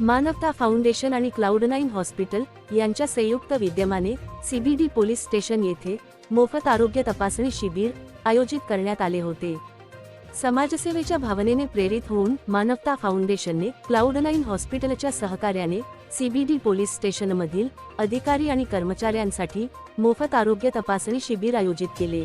मानवता फाउंडेशन आणि cloud nine hospital यांच्या संयुक्त विद्यमाने सीबीडी पोलीस स्टेशन येथे मोफत आरोग्य तपासणी शिबिर आयोजित करण्यात आले होते. समाजसेवेच्या भावनेने प्रेरित होऊन मानवता फाउंडेशनने क्लाउड नाईन हॉस्पिटलच्या सहकार्याने सीबीडी पोलीस स्टेशनमधील अधिकारी आणि कर्मचाऱ्यांसाठी मोफत आरोग्य तपासणी शिबिर आयोजित केले.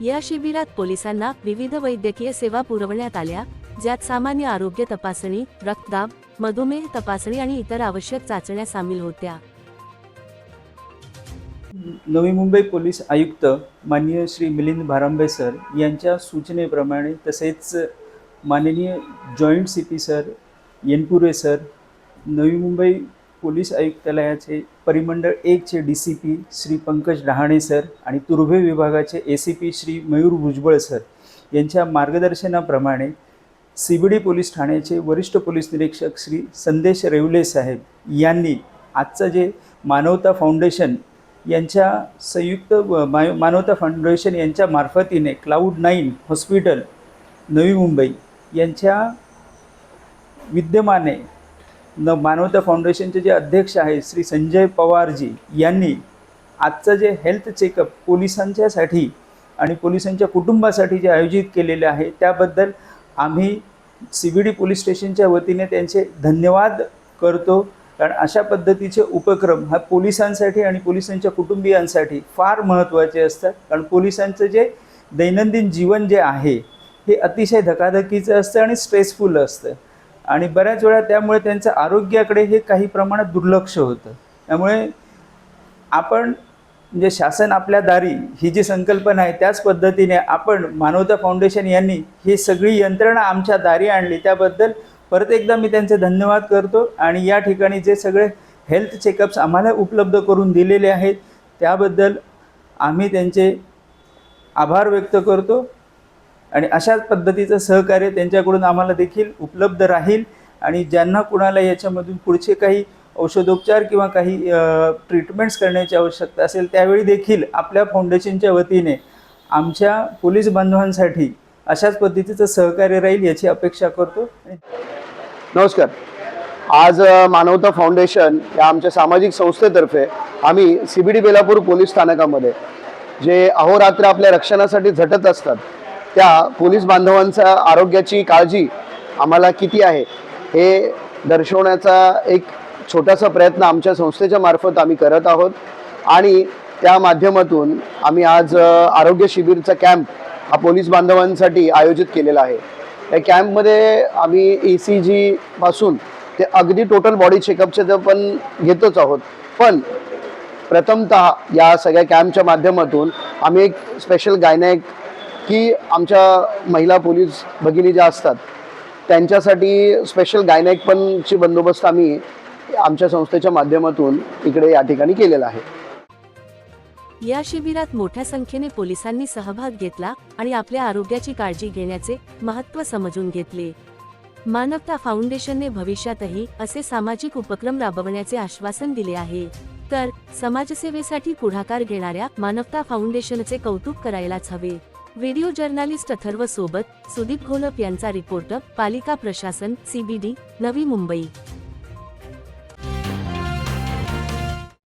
या शिबिरात पोलिसांना विविध वैद्यकीय सेवा पुरवण्यात आल्या ज्यात सामान्य आरोग्य तपासणी रक्तदाब मधुमेह तपासणी आणि इतर आवश्यक चाचण्या सामील होत्या. नवी मुंबई पोलीस आयुक्त माननीय श्री मिलिंद भारांबे सर यांच्या सूचनेप्रमाणे तसेच माननीय joint C P sir Yenpure sir Navi Mumbai police आयुक्तालयाचे परिमंडळ एकचे D C P Shri Pankaj Dahane sir आणि तुर्भे विभागाचे A C P Shri Mayur Bhujbal sir यांच्या मार्गदर्शनाप्रमाणे सी बी डी पोलीस ठाण्याचे वरिष्ठ पोलीस निरीक्षक श्री संदेश रेवले साहेब यांनी आजचं जे मानवता फाउंडेशन यांच्या संयुक्त मानवता फाउंडेशन यांच्या मार्फतीने cloud nine hospital Navi Mumbai यांच्या विद्यमाने न मानवता फाउंडेशनचे जे अध्यक्ष आहेत श्री संजय पवारजी यांनी आजचं जे हेल्थ चेकअप पोलिसांच्यासाठी आणि पोलिसांच्या कुटुंबासाठी जे आयोजित केलेले आहे त्याबद्दल आम्ही सी बी डी पोलीस स्टेशनच्या वतीने त्यांचे धन्यवाद करतो. कारण अशा पद्धतीचे उपक्रम हा पोलिसांसाठी आणि पोलिसांच्या कुटुंबियांसाठी फार महत्त्वाचे असतात. कारण पोलिसांचं जे दैनंदिन जीवन जे आहे हे अतिशय धकाधकीचं असतं आणि स्ट्रेसफुल असतं. आणि बऱ्याच वेळा त्यामुळे त्यांचं आरोग्याकडे हे काही प्रमाणात दुर्लक्ष होतं. त्यामुळे आपण म्हणजे शासन आपल्या दारी ही जी संकल्पना आहे त्याच पद्धतीने आपण मानवता फाउंडेशन यांनी ही सगळी यंत्रणा आमच्या दारी आणली. त्याबद्दल परत एकदा मी त्यांचे धन्यवाद करतो आणि या ठिकाणी जे सगळे हेल्थ चेकअप्स आम्हाला उपलब्ध करून दिलेले आहेत त्याबद्दल आम्ही त्यांचे आभार व्यक्त करतो आणि अशाच पद्धतीचं सहकार्य त्यांच्याकडून आम्हाला देखील उपलब्ध राहील आणि ज्यांना कुणाला याच्यामधून पुढचे काही औषधोपचार किंवा काही ट्रीटमेंट्स करण्याची आवश्यकता असेल त्यावेळी देखील आपल्या फाउंडेशनच्या वतीने आमच्या पोलीस बांधवांसाठी अशाच पद्धतीचं सहकार्य राहील याची अपेक्षा करतो. नमस्कार. आज मानवता फाउंडेशन या आमच्या सामाजिक संस्थेतर्फे आम्ही C B D Belapur police स्थानकामध्ये जे अहोरात्र आपल्या रक्षणासाठी झटत असतात त्या पोलीस बांधवांचा आरोग्याची काळजी आम्हाला किती आहे हे दर्शवण्याचा एक छोटासा प्रयत्न आमच्या संस्थेच्या मार्फत आम्ही करत आहोत. आणि त्या माध्यमातून आम्ही आज आरोग्य शिबिरचा कॅम्प हा पोलीस बांधवांसाठी आयोजित केलेला आहे. या कॅम्पमध्ये आम्ही ई सी जीपासून ते अगदी टोटल बॉडी चेकअपचे तर पण घेतोच आहोत. पण प्रथमतः या सगळ्या कॅम्पच्या माध्यमातून आम्ही एक स्पेशल गायनायक की आमच्या महिला पोलीस भगिनी ज्या असतात त्यांच्यासाठी स्पेशल गायनायक पणची बंदोबस्त आम्ही आमच्या संस्थेच्या माध्यमातून इकडे या ठिकाणी केलेला आहे. या शिबिरात मोठ्या संख्येने पोलिसांनी सहभाग घेतला आणि आपल्या आरोग्याची काळजी घेण्याचे महत्त्व समजून घेतले. मानवता फाउंडेशनने भविष्यातही असे सामाजिक उपक्रम राबवण्याचे आश्वासन दिले आहे. तर समाजसेवेसाठी पुढाकार घेणाऱ्या मानवता फाउंडेशनचे कौतुक करायलाच हवे. व्हिडिओ जर्नालिस्ट अथर्व सोबत सुदीप घोलप यांचा रिपोर्ट पालिका प्रशासन सीबीडी नवी मुंबई.